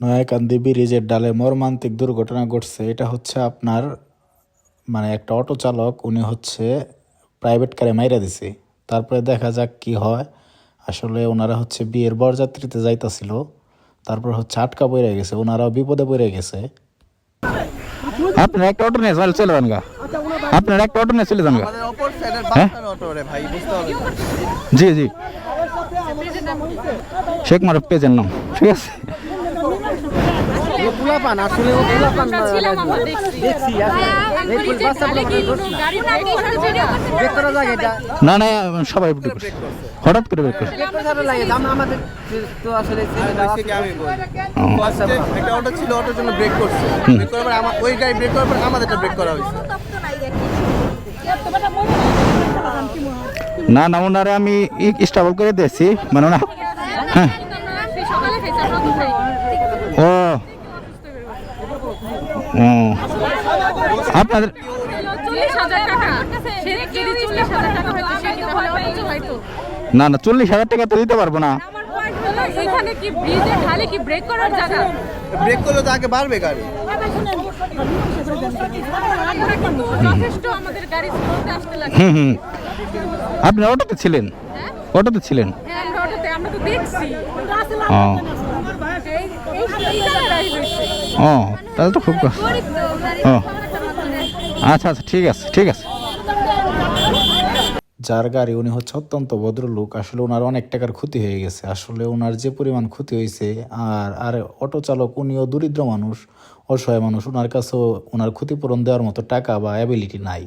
নয়াকান্দি ব্রিজের ডালে মর্মান্তিক দুর্ঘটনা ঘটছে। এটা হচ্ছে আপনার মানে একটা অটো চালক উনি হচ্ছে প্রাইভেট কারে মাইরা দিছে। তারপরে দেখা যাক কি হয়। আসলে ওনারা হচ্ছে বিয়ের বরযাত্রীতে যাইতাছিল। তারপর হচ্ছে আটকা পড়ে গেছে। ওনারাও বিপদে পড়ে গেছে। আপনার একটা অটো নিয়ে চলে চলে যান গা। আপনার একটা অটো নিয়ে চলে যান গা। আমাদের অপর সাইডের হ্যাঁ? জি জি। শেখ মারুফ পেজের নাম। ঠিক আছে? পুলা পান আসলে। ও পুলা পান দেখছি না। না সবাই একটু করছে। হঠাৎ করে বের করছে। আমাদের তো আসলে আমি একটা অটো ছিল অটোর জন্য ব্রেক করছে। ব্রেক করার পর আমার ওই গাড়ি ব্রেক করার পর আমাদেরটা ব্রেক করা হয়েছে। না না ওনারে আমি স্টাবল করে দিয়েছি মানে ওনা হ্যাঁ। ও ও। আপনাদের না না চল্লিশ হাজার টাকা তো দিতে পারব না আমার পয়েন্ট হলো এখানে কি ব্রিজে খালি কি ব্রেক করার জায়গা ব্রেক করলে তো আগে বাড়বে গাড়ি আমরা কিন্তু যথেষ্ট আমাদের গাড়ি স্লোতে আসতে লাগে হুম হুম আপনি অটোতে ছিলেন হ্যাঁ অটোতে ছিলেন হ্যাঁ, আমরা তো দেখছি ও ও তাহলে তো খুব। ও আচ্ছা আচ্ছা ঠিক আছে ঠিক আছে। যার গাড়ি উনি হচ্ছে অত্যন্ত ভদ্রলোক, আসলে ওনার অনেক টাকার ক্ষতি হয়ে গেছে। আসলে ওনার যে পরিমাণ ক্ষতি হয়েছে, আর আর অটো চালক উনিও দরিদ্র মানুষ, অসহায় মানুষ, ওনার কাছেও ওনার ক্ষতিপূরণ দেওয়ার মতো টাকা বা অ্যাবিলিটি নাই।